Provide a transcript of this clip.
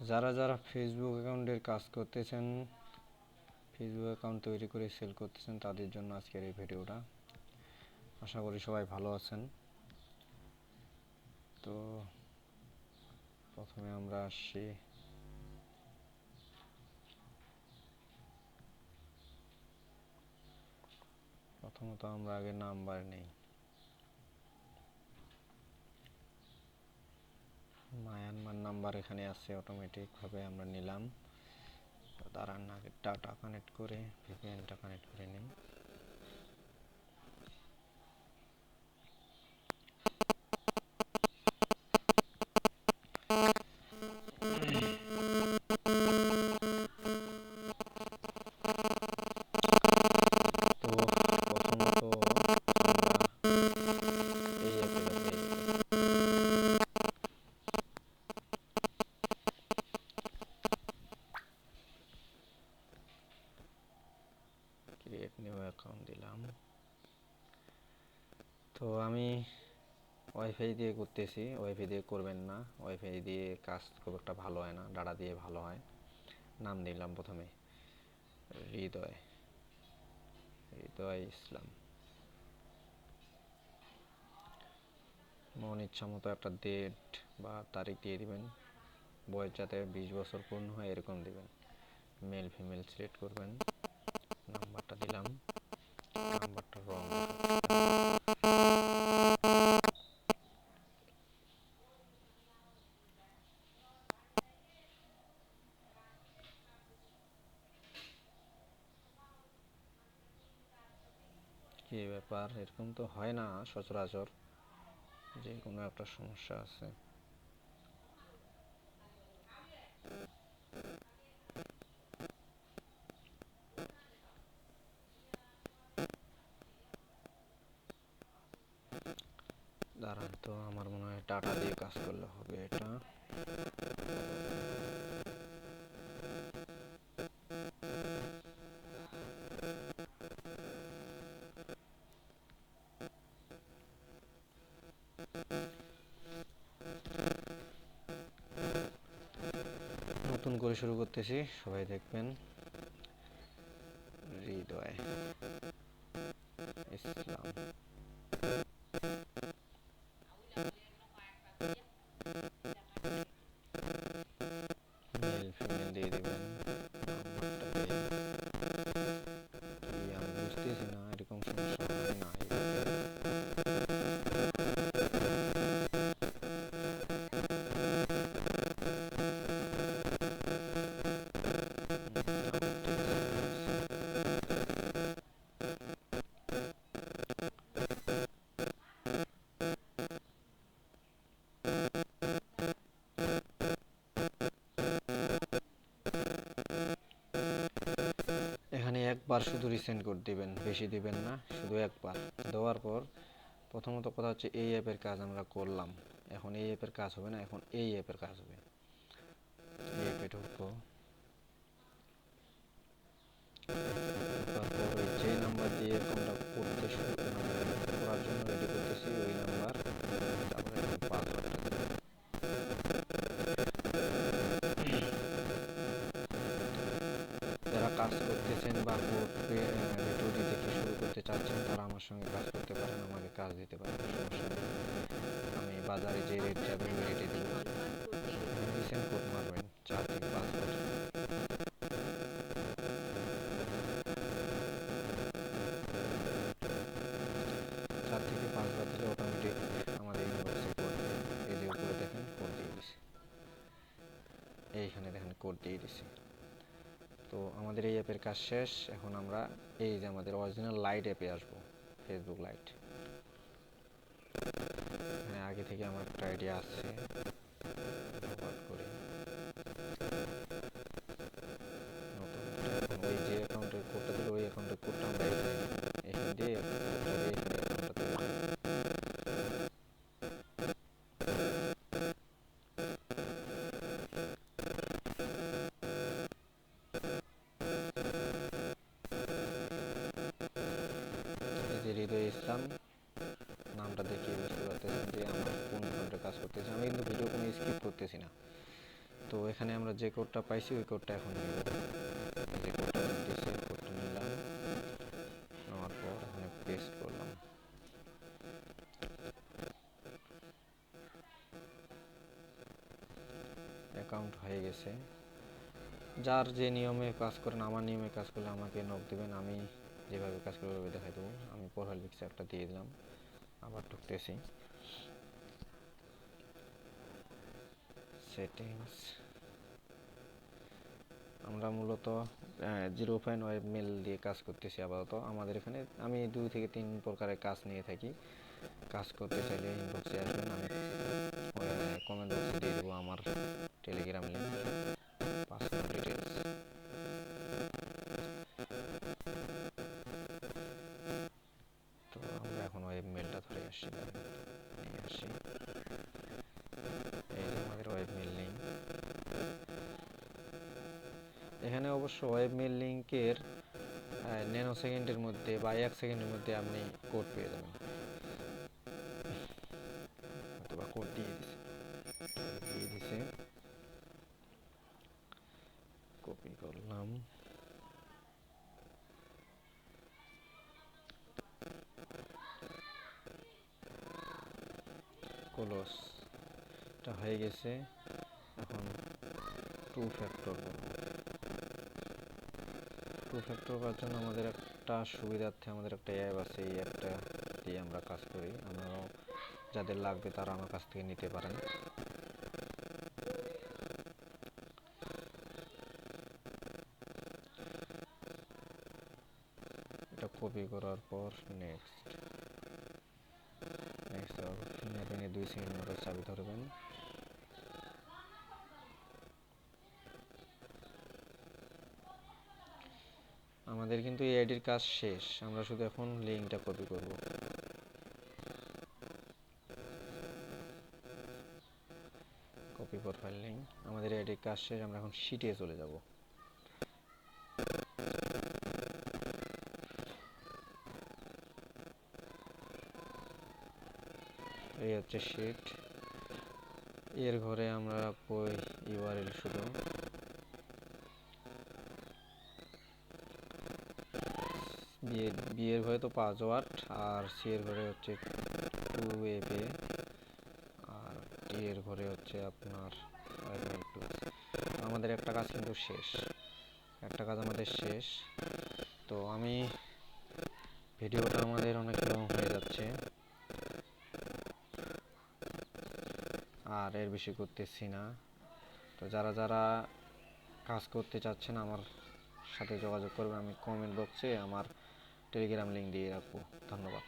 যারা যারা ফেসবুক অ্যাকাউন্টের কাজ করতেছেন ফেসবুক অ্যাকাউন্ট তৈরি করে সেল করতেছেন, তাদের জন্য আজকের এই ভিডিওটা। আশা করি সবাই ভালো আছেন। তো প্রথমে আমরা আসছি প্রথমত আমরা আগে নাম্বার নেই। মায়ানমার নাম্বার এখানে আছে অটোমেটিকভাবে আমরা নিলাম। দাঁড়ান আগে ডাটা কানেক্ট করে ভিপিএনটা কানেক্ট করে নিই। দিলাম। তো আমি ওয়াইফাই দিয়ে করতেছি। ওয়াইফাই দিয়ে করবেন না। ওয়াইফাই দিয়ে কাজ খুব একটা ভালো হয় না। ডাটা দিয়ে ভালো হয়। নাম দিলাম প্রথমে। হৃদয়। হৃদয় ইসলাম। মন ইচ্ছা মতো একটা ডেট বা তারিখ দিয়ে দিবেন। বয়স যাতে বিশ বছর পূর্ণ হয় এরকম দিবেন। মেল ফিমেল সিলেক্ট করবেন। নাম্বারটা দিলাম। কি ব্যাপার? এরকম তো হয় না সচরাচর। যে কোনো একটা সমস্যা আছে। দাঁড়ান তো, আমার মনে হয় টাটা দিয়ে কাজ করলে হবে এটা। নতুন করে শুরু করতেছি, সবাই দেখবেন। হৃদয়। ইসলাম। একবার শুধু রিসেন্ট কোড দিবেন, বেশি দিবেন না, শুধু একবার। দেওয়ার পর প্রথমত কথা হচ্ছে এই অ্যাপের কাজ আমরা করলাম। এখন এই অ্যাপের কাজ হবে না, এখন এই অ্যাপের কাজ হবে। এই অ্যাপে ঢুকবো। করতেছেন বা করবে ভিডিওটি দেখে শুরু করতে চাচ্ছেন তারা আমার সঙ্গে কাজ করতে পারেন আমাকে কাজ দিতে পারেন সমস্যা নেই। আমি বাজারে যে রেট যাবে ওই রেটে দিব রিসেন্ট কোড মারবেন চার থেকে পাঁচ বছর। চার থেকে পাঁচবার দিলে অটোমেটিক আমাদের ইনবক্সে কোড এই যে উপরে দেখেন কোড দিয়ে দিছি। এইখানে দেখেন কোড দিয়ে দিছি। তো আমাদের এই অ্যাপের কাজ শেষ। এখন আমরা এই যে আমাদের অরিজিনাল লাইট অ্যাপে আসব ফেসবুক লাইট এখানে আগে থেকে আমার একটা আইডিয়া আছে। হৃদয় ইসলাম নামটা দেখে বুঝতে পারতেছেন যে আমার কোন ফ্রন্টে কাজ করতেছে। আমি কিন্তু ভিডিও কোনো স্কিপ করতেছি না। তো এখানে আমরা যে কোডটা পাইছি, ওই কোডটা এখন যে কোডটা কোডটা নিলাম। নেওয়ার পর এখানে পেস্ট করলাম। অ্যাকাউন্ট হয়ে গেছে। যার যে নিয়মে কাজ করেন, আমার নিয়মে কাজ করলে আমাকে নক দেবেন। আমি যেভাবে কাজ করবে ওইভাবে দেখাই দেবো। আমি পিকচার একটা দিয়ে দিলাম। আবার ঢুকতেছি। সেটিংস আমরা মূলত জিরো পয়েন্ট ওয়েব মেল দিয়ে কাজ করতেছি আপাতত। আমাদের এখানে, আমি দুই থেকে তিন প্রকারের কাজ নিয়ে থাকি। কাজ করতে চাইলে ইনবক্সে আসবেন। আমি কমেন্ট বক্সে দিয়ে দেবো আমার টেলিগ্রাম লিঙ্ক তো আমরা এখন ওয়েব মেলটা ধরে আসছি নিয়ে আসি এই আমাদের ওয়েব মেল লিঙ্ক এখানে অবশ্য ওয়েব মেল লিঙ্কের ন্যানো সেকেন্ডের মধ্যে বা এক সেকেন্ডের মধ্যে আপনি কোড পেয়ে যাবেন। অথবা কোড দিয়ে দিছে। কপি করলাম। ক্লোজ এটা হয়ে গেছে। এখন টু ফ্যাক্টর টু ফ্যাক্টর করার জন্য আমাদের একটা সুবিধার্থে আমাদের একটা অ্যাপ আছে। এই অ্যাপটা দিয়ে আমরা কাজ করি। আমরাও যাদের লাগবে তারা আমার কাছ থেকে নিতে পারেন। এটা কপি করার পর নেক্সট চাবি ধরবেন। আমাদের কিন্তু এই আইডির কাজ শেষ। আমরা শুধু এখন লিঙ্কটা কপি করব। কপি প্রোফাইল লিঙ্ক আমাদের আইডির কাজ শেষ, আমরা এখন শিটে চলে যাব। এই হচ্ছে শিট এর ঘরে আমরা রাখব ইউআরএল শুধু। বিয়ের বিয়ের ঘরে তো পাঁচ ওয়াট আর সি এর ঘরে হচ্ছে টু এপে আর টি এর ঘরে হচ্ছে আপনার আমাদের একটা কাজ কিন্তু শেষ। একটা কাজ আমাদের শেষ। তো আমি ভিডিওটা আমাদের অনেক লং হয়ে যাচ্ছে। আর এর বেশি করতেছি না। তো যারা যারা কাজ করতে চাচ্ছেন, আমার সাথে যোগাযোগ করবেন। আমি কমেন্ট বক্সে আমার টেলিগ্রাম লিঙ্ক দিয়ে রাখব। ধন্যবাদ।